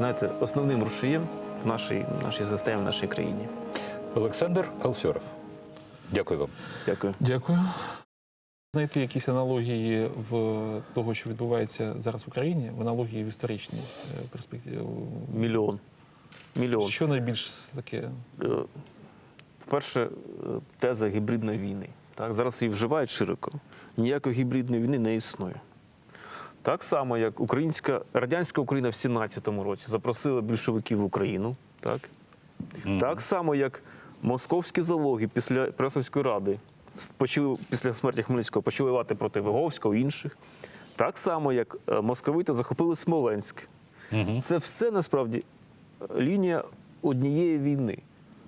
знаєте, основним рушієм в нашій, в нашій системі, в нашій країні. Олександр Алфьоров. Дякую вам. Дякую. Дякую. Знайти якісь аналогії в того, що відбувається зараз в Україні, в аналогії в історичній е, перспективі. Мільйон. Мільйон. Що найбільш таке? Е, Перше, е, теза гібридної війни. Так, зараз її вживають широко. Ніякої гібридної війни не існує. Так само, як українська, радянська Україна в 17-му році запросила більшовиків в Україну. Так? так само, як московські залоги після Пресовської ради почали після смерті Хмельницького почали воювати проти Виговського інших. Так само, як е, московити захопили Смоленськ. Це все насправді лінія однієї війни.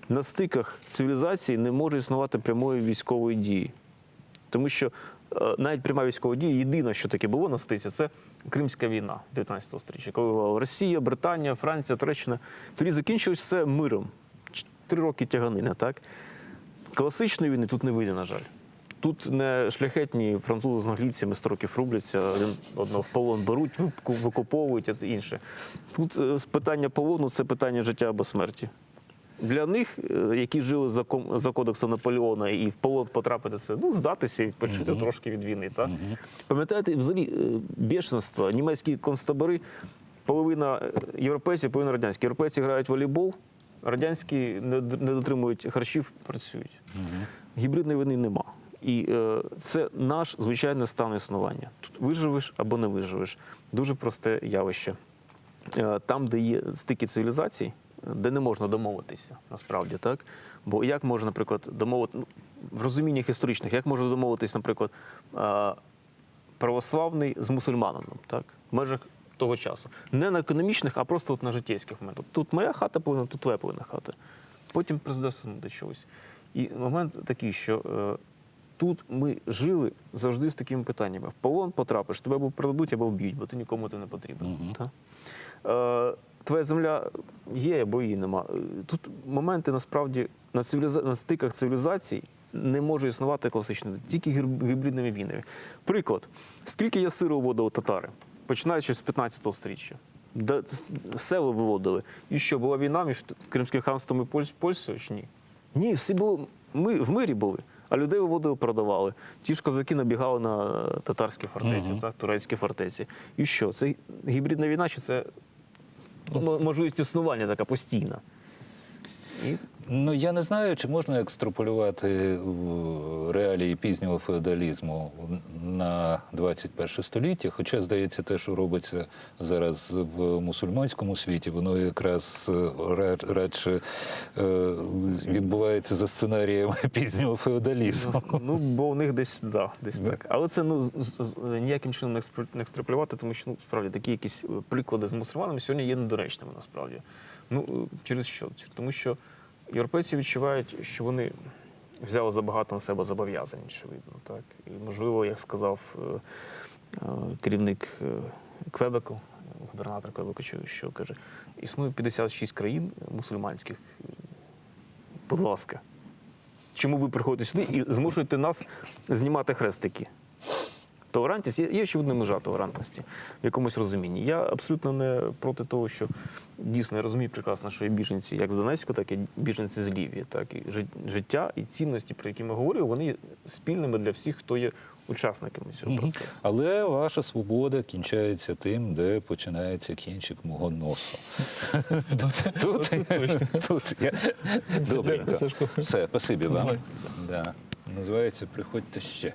На стиках цивілізації не може існувати прямої військової дії. Тому що навіть пряма військова дія, єдине, що таке було на стиці, це Кримська війна 19 століття, коли Росія, Британія, Франція, Туреччина. Тоді закінчилось все миром. Три роки тяганина, так? Класичної війни тут не вийде, на жаль. Тут не шляхетні французи з англійцями 100 років рубляться, один одного в полон беруть, викуповують а інше. Тут е, питання полону це питання життя або смерті. Для них, е, які жили за, ком- за кодексом Наполеона і в полон потрапити, це ну, здатися і почути трошки від війни. Так? Пам'ятаєте, взагалі е, бешенство, німецькі концтабори, половина е, європейців, половина радянських. Європейці грають в волейбол, радянські не, не дотримують харчів, працюють. Гібридної війни нема. І е, це наш звичайний стан існування. Тут виживеш або не виживеш. Дуже просте явище. Е, там, де є стики цивілізацій, де не можна домовитися, насправді так. Бо як можна, наприклад, домовити ну, в розуміннях історичних, як можна домовитись, наприклад, православний з мусульманином, так, в межах того часу. Не на економічних, а просто от на життєвських моментах. Тут моя хата повинна, тут твоя повинна хата. Потім призведеться до чогось. І момент такий, що е, тут ми жили завжди з такими питаннями. В полон потрапиш, тебе або продадуть, або вб'ють, бо ти нікому ти не потрібен. Та? Е, твоя земля є або її нема. Е, Тут моменти насправді на, цивіліза... на стиках цивілізацій не може існувати класично, тільки гібридними війнами. Приклад: скільки я сиру виводили татари, починаючи з 15 сторіччя. Де села виводили. І що, була війна між Кримським ханством і Поль... Польщею чи ні? Ні, всі були, ми в мирі були, а людей виводили, продавали. Ті ж козаки набігали на татарські фортеці, так, турецькі фортеці. І що? Це гібридна війна, чи це м- можливість існування така постійна? І Ну я не знаю, чи можна екстраполювати реалії пізнього феодалізму на 21 століття. Хоча, здається, те, що робиться зараз в мусульманському світі, воно якраз е, радше е, відбувається за сценарієм пізнього феодалізму. Ну, бо у них десь, да, десь Да. так. Але це ну, ніяким чином не екстраполювати, тому що ну, справді такі якісь е, приклади з мусульманами сьогодні є недоречними насправді. Ну, через що? Тому що європейці відчувають, що вони взяли забагато на себе зобов'язань, очевидно. Так? І, можливо, як сказав е, е, керівник е, Квебеку, губернатор Квебеку, що, що каже, існує 56 країн мусульманських. Будь ласка. Чому ви приходите сюди і змушуєте нас знімати хрестики? Толерантність є, є очевидна межа толерантності в якомусь розумінні. Я абсолютно не проти того, що дійсно я розумію прекрасно, що є біженці як з Донецьку, так і біженці з Лівії. Так і життя і цінності, про які ми говорили, вони є спільними для всіх, хто є учасниками цього процесу. Але ваша свобода кінчається тим, де починається кінчик мого носа. Тут, тут я... Добренько. Все, спасибі вам. Називається Приходьте ще.